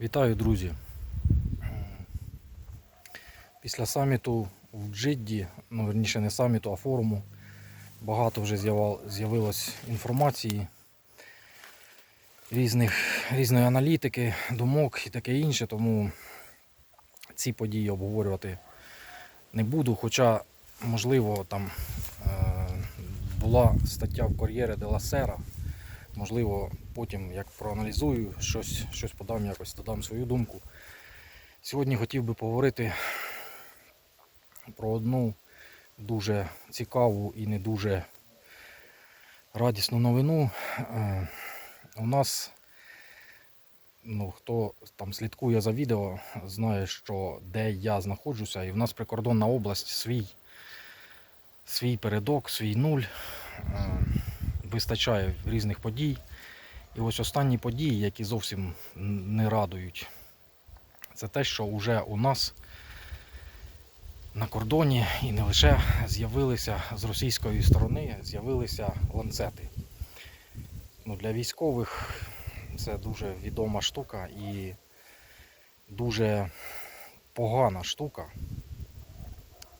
Вітаю, друзі. Після саміту в Джидді, ну верніше не саміту, а форуму, багато вже з'явилось інформації, різних, різної аналітики, думок і таке інше, тому ці події обговорювати не буду. Хоча, можливо, там е, була стаття в Кор'єре де ла Сера. Можливо, потім як проаналізую, щось, щось подам, якось додам свою думку. Сьогодні хотів би поговорити про одну дуже цікаву і не дуже радісну новину. Е, У нас, ну, хто там слідкує за відео, знає, що де я знаходжуся, і в нас прикордонна область свій, свій передок, свій нуль. Вистачає різних подій. І ось останні події, які зовсім не радують, це те, що вже у нас на кордоні і не лише з'явилися з російської сторони, з'явилися ланцети. Ну, для військових це дуже відома штука і дуже погана штука.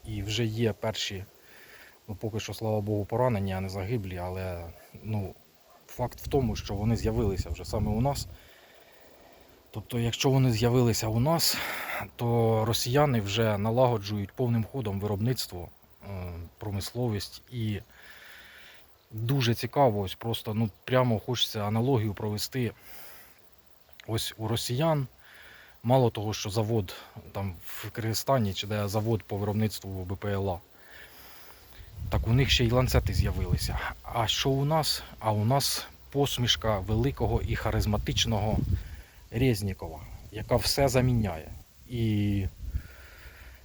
І вже є перші, ну поки що, слава Богу, поранені, а не загиблі, але ну, факт в тому, що вони з'явилися вже саме у нас. Тобто, якщо вони з'явилися у нас, то росіяни вже налагоджують повним ходом виробництво, е, промисловість і дуже цікаво, ось просто ну, прямо хочеться аналогію провести. Ось у росіян, мало того, що завод там в Киргизстані, чи де завод по виробництву БПЛА, так у них ще й ланцети з'явилися. А що у нас? А у нас посмішка великого і харизматичного Резнікова, яка все заміняє. І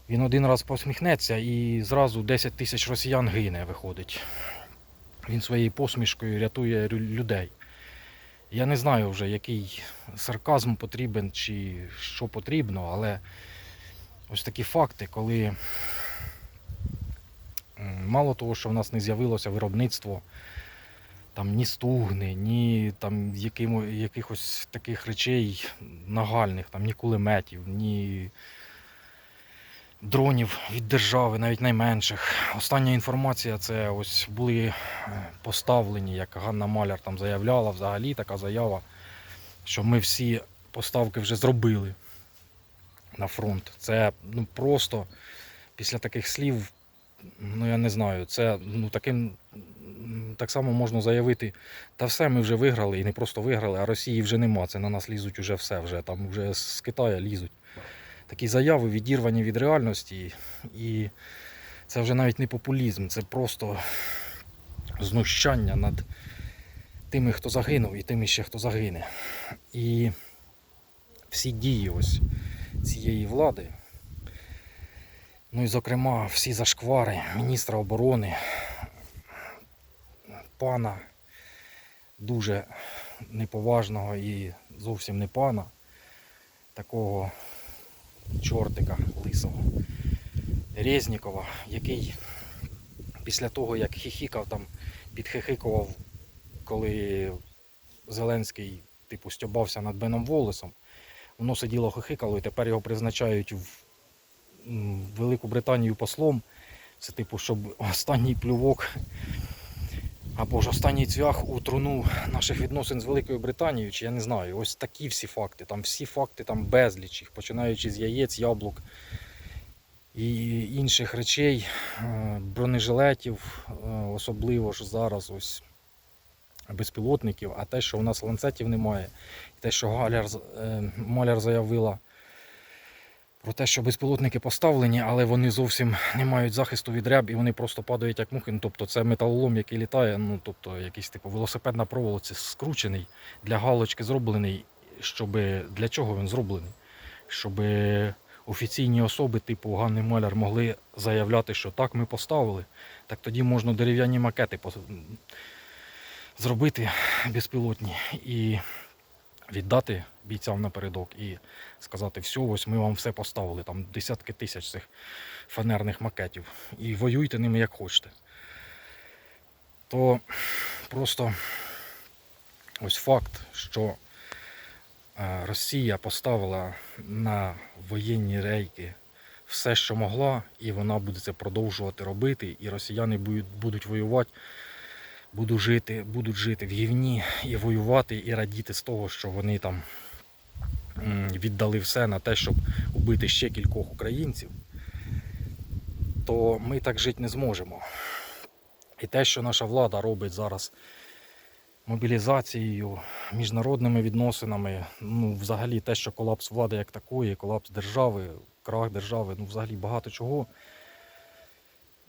він один раз посміхнеться і зразу 10 тисяч росіян гине, виходить. Він своєю посмішкою рятує людей. Я не знаю вже, який сарказм потрібен чи що потрібно, але ось такі факти, коли мало того, що в нас не з'явилося виробництво там ні стугни, ні там якимо, якихось таких речей нагальних, там ні кулеметів, ні дронів від держави, навіть найменших. Остання інформація це ось були е, поставлені, як Ганна Маляр там заявляла, взагалі така заява, що ми всі поставки вже зробили на фронт. Це ну, просто після таких слів, ну я не знаю, це ну, таким так само можна заявити, та все ми вже виграли, і не просто виграли, а Росії вже нема. Це на нас лізуть уже все, вже там вже з Китаю лізуть. Такі заяви відірвані від реальності. І це вже навіть не популізм, це просто знущання над тими, хто загинув, і тими ще, хто загине. І всі дії ось цієї влади, ну і зокрема всі зашквари міністра оборони, пана дуже неповажного і зовсім не пана, такого чортика лисого Резнікова, який після того, як хіхікав там, підхихикував, коли Зеленський типу стьобався над Беном Волесом, воно сиділо хихикало і тепер його призначають в Велику Британію послом. Це типу, щоб останній плювок або ж останній цвях у труну наших відносин з Великою Британією, чи я не знаю. Ось такі всі факти. Там всі факти там безліч їх, починаючи з яєць, яблук і інших речей, е, бронежилетів, е, особливо ж зараз ось безпілотників, а те, що у нас ланцетів немає, і те, що Галяр, е, Маляр заявила про те, що безпілотники поставлені, але вони зовсім не мають захисту від ряб і вони просто падають як мухи. Ну, тобто це металолом, який літає, ну тобто якийсь типу велосипед на проволоці скручений, для галочки зроблений, щоб для чого він зроблений? Щоб офіційні особи, типу Ганни Маляр, могли заявляти, що так ми поставили, так тоді можна дерев'яні макети зробити безпілотні і віддати бійцям напередок і сказати, все, ось ми вам все поставили, там десятки тисяч цих фанерних макетів. І воюйте ними як хочете. То просто ось факт, що е, Росія поставила на воєнні рейки все, що могла, і вона буде це продовжувати робити. І росіяни будуть, воювати, будуть жити, будуть жити в гівні і воювати, і радіти з того, що вони там віддали все на те, щоб убити ще кількох українців, то ми так жити не зможемо. І те, що наша влада робить зараз мобілізацією, міжнародними відносинами, ну, взагалі те, що колапс влади як такої, колапс держави, крах держави, ну, взагалі багато чого.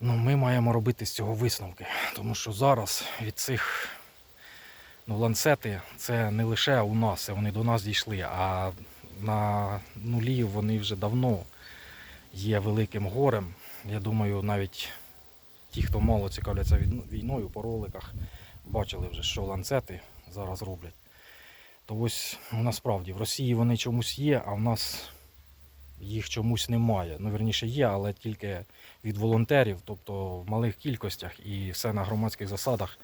Ну, ми маємо робити з цього висновки. Тому що зараз від цих ну, ланцети це не лише у нас, вони до нас дійшли, а на нулі вони вже давно є великим горем. Я думаю, навіть ті, хто мало цікавляться війною по роликах, бачили вже, що ланцети зараз роблять. То ось насправді в Росії вони чомусь є, а в нас їх чомусь немає. Ну, верніше є, але тільки від волонтерів, тобто в малих кількостях і все на громадських засадах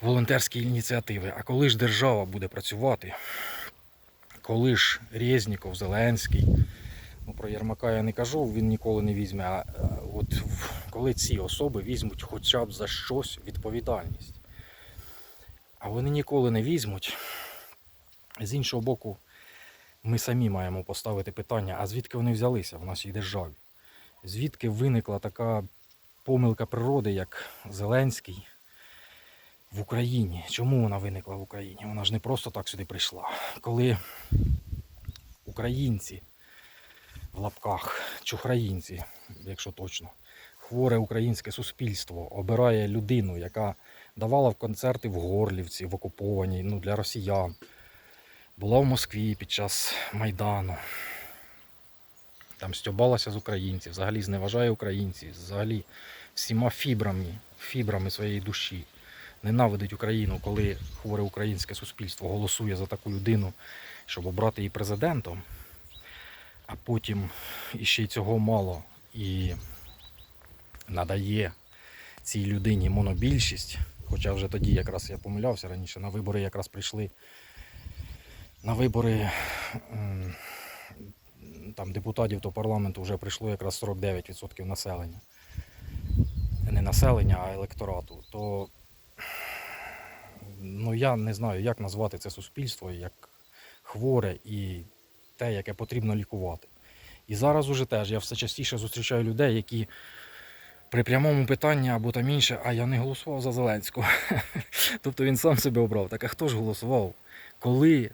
волонтерські ініціативи. А коли ж держава буде працювати, коли ж Резніков, Зеленський, ну про Єрмака я не кажу, він ніколи не візьме. А от коли ці особи візьмуть хоча б за щось відповідальність. А вони ніколи не візьмуть. З іншого боку, ми самі маємо поставити питання, а звідки вони взялися в нашій державі? Звідки виникла така помилка природи, як Зеленський Україні? Чому вона виникла в Україні? Вона ж не просто так сюди прийшла. Коли українці в лапках, чухраїнці, якщо точно, хворе українське суспільство обирає людину, яка давала концерти в Горлівці, в окупованій, ну для росіян, була в Москві під час Майдану. Там стьобалася з українців, взагалі зневажає українців, взагалі всіма фібрами, фібрами своєї душі. Ненавидить Україну, коли хворе українське суспільство голосує за таку людину, щоб обрати її президентом, а потім іще й цього мало і надає цій людині монобільшість. Хоча вже тоді якраз я помилявся раніше, на вибори якраз прийшли на вибори там депутатів до парламенту вже прийшло якраз 49% населення. Не населення, а електорату. То ну я не знаю, як назвати це суспільство, як хворе і те, яке потрібно лікувати. І зараз уже теж я все частіше зустрічаю людей, які при прямому питанні або там інше, а я не голосував за Зеленського. тобто він сам себе обрав. Так а хто ж голосував? Коли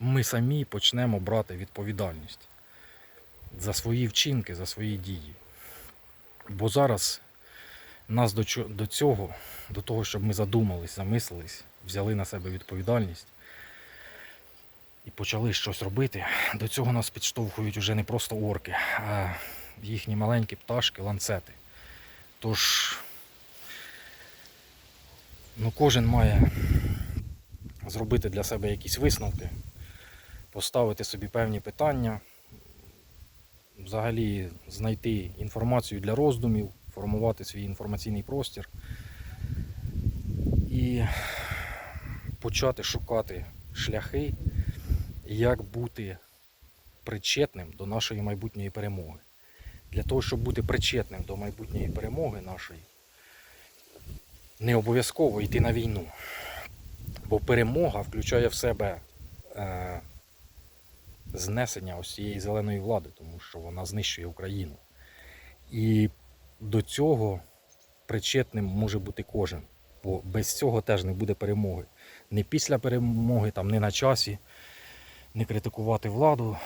ми самі почнемо брати відповідальність за свої вчинки, за свої дії. Бо зараз нас до, цього, до того, щоб ми задумались, замислились, взяли на себе відповідальність і почали щось робити, до цього нас підштовхують уже не просто орки, а їхні маленькі пташки, ланцети. Тож ну, кожен має зробити для себе якісь висновки, поставити собі певні питання, взагалі знайти інформацію для роздумів, формувати свій інформаційний простір і почати шукати шляхи, як бути причетним до нашої майбутньої перемоги. Для того, щоб бути причетним до майбутньої перемоги нашої, не обов'язково йти на війну. Бо перемога включає в себе е, знесення ось цієї зеленої влади, тому що вона знищує Україну. І до цього причетним може бути кожен. Бо без цього теж не буде перемоги. Не після перемоги, там, не на часі, не критикувати владу,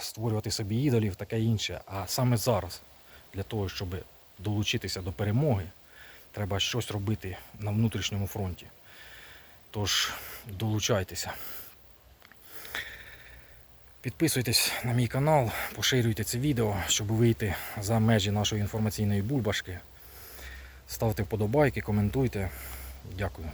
створювати собі ідолів, таке інше. А саме зараз, для того, щоб долучитися до перемоги, треба щось робити на внутрішньому фронті. Тож долучайтеся. Підписуйтесь на мій канал, поширюйте це відео, щоб вийти за межі нашої інформаційної бульбашки. Ставте вподобайки, коментуйте. Дякую.